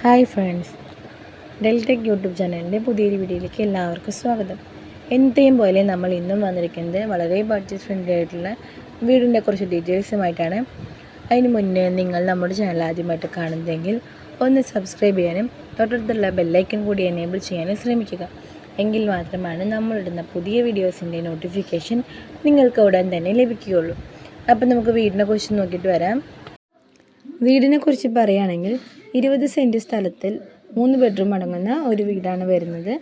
Hi friends. Deltech YouTube ചാനലിന്റെ പുതിയൊരു വീഡിയോയിലേക്ക് എല്ലാവർക്കും സ്വാഗതം. എന്നത്തെയും പോലെ നമ്മൾ ഇന്നും വന്നിരിക്കുന്നത് വളരെ ബഡ്ജറ്റ് ഫ്രണ്ട്ലി ആയിട്ടുള്ള വീടിന്റെ കുറച്ച് ഡീറ്റെയിൽസുമായിട്ടാണ് അതിന് മുന്നേ നിങ്ങൾ നമ്മുടെ ചാനൽ ആദ്യമായിട്ട് കാണുന്നതെങ്കിൽ ഒന്ന് സബ്സ്ക്രൈബ് ചെയ്യാനും തൊട്ടടുത്തുള്ള ബെല്ലൈക്കൺ കൂടി എനേബിൾ ചെയ്യാനും ശ്രമിക്കുക. എങ്കിൽ മാത്രമാണ് നമ്മളിടുന്ന പുതിയ വീഡിയോസിന്റെ നോട്ടിഫിക്കേഷൻ നിങ്ങൾക്ക് ഉടൻ തന്നെ ലഭിക്കുകയുള്ളൂ. അപ്പം നമുക്ക് വീടിനെ കുറിച്ച് നോക്കിയിട്ട് വരാം. വീടിനെ കുറിച്ച് പറയുകയാണെങ്കിൽ ഇരുപത് സെന്റ് സ്ഥലത്തിൽ മൂന്ന് ബെഡ്റൂം അടങ്ങുന്ന ഒരു വീടാണ് വരുന്നത്.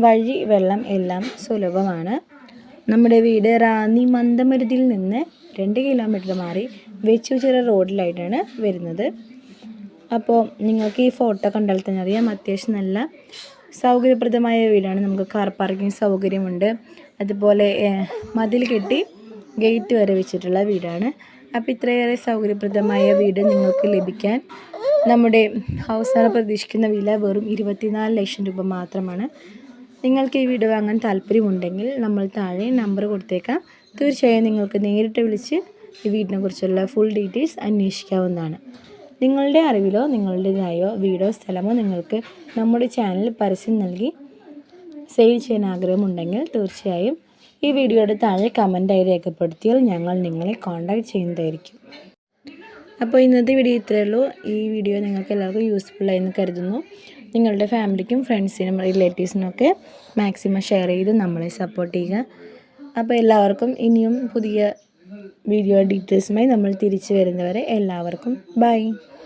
വഴി വെള്ളം എല്ലാം സുലഭമാണ്. നമ്മുടെ വീട് റാന്നി മന്ദമരുതിയിൽ നിന്ന് രണ്ട് കിലോമീറ്റർ മാറി വെച്ചുചിറ റോഡിലായിട്ടാണ് വരുന്നത്. അപ്പോൾ നിങ്ങൾക്ക് ഈ ഫോട്ടോ കണ്ടാൽ തന്നെ അറിയാം അത്യാവശ്യം നല്ല സൗകര്യപ്രദമായ വീടാണ്. നമുക്ക് കാർ പാർക്കിംഗ് സൗകര്യമുണ്ട്. അതുപോലെ മതിൽ കെട്ടി ഗേറ്റ് വരെ വെച്ചിട്ടുള്ള വീടാണ്. അപ്പോൾ ഇത്രയേറെ സൗകര്യപ്രദമായ വീട് നിങ്ങൾക്ക് ലഭിക്കാൻ നമ്മുടെ ഹൗസാണ് പ്രതീക്ഷിക്കുന്ന വില വെറും ഇരുപത്തിനാല് ലക്ഷം രൂപ മാത്രമാണ്. നിങ്ങൾക്ക് ഈ വീട് വാങ്ങാൻ താല്പര്യമുണ്ടെങ്കിൽ നമ്മൾ താഴെ നമ്പർ കൊടുത്തേക്കാം. തീർച്ചയായും നിങ്ങൾക്ക് നേരിട്ട് വിളിച്ച് ഈ വീടിനെ കുറിച്ചുള്ള ഫുൾ ഡീറ്റെയിൽസ് അന്വേഷിക്കാവുന്നതാണ്. നിങ്ങളുടെ അറിവിലോ നിങ്ങളുടേതായോ വീടോ സ്ഥലമോ നിങ്ങൾക്ക് നമ്മുടെ ചാനൽ പരസ്യം നൽകി സെയിൽ ചെയ്യാൻ ആഗ്രഹമുണ്ടെങ്കിൽ തീർച്ചയായും ഈ വീഡിയോയുടെ താഴെ കമന്റായി രേഖപ്പെടുത്തിയാൽ ഞങ്ങൾ നിങ്ങളെ കോൺടാക്റ്റ് ചെയ്യുന്നതായിരിക്കും. അപ്പോൾ ഇന്നത്തെ വീഡിയോ ഇത്രയേ ഉള്ളൂ. ഈ വീഡിയോ നിങ്ങൾക്ക് എല്ലാവർക്കും യൂസ്ഫുൾ ആയെന്ന് കരുതുന്നു. നിങ്ങളുടെ ഫാമിലിക്കും ഫ്രണ്ട്സിനും റിലേറ്റീവ്സിനും ഒക്കെ മാക്സിമം ഷെയർ ചെയ്ത് നമ്മളെ സപ്പോർട്ട് ചെയ്യുക. അപ്പോൾ എല്ലാവർക്കും ഇനിയും പുതിയ വീഡിയോ ഡീറ്റെയിൽസുമായി നമ്മൾ തിരിച്ചു വരുന്നവരെ എല്ലാവർക്കും ബൈ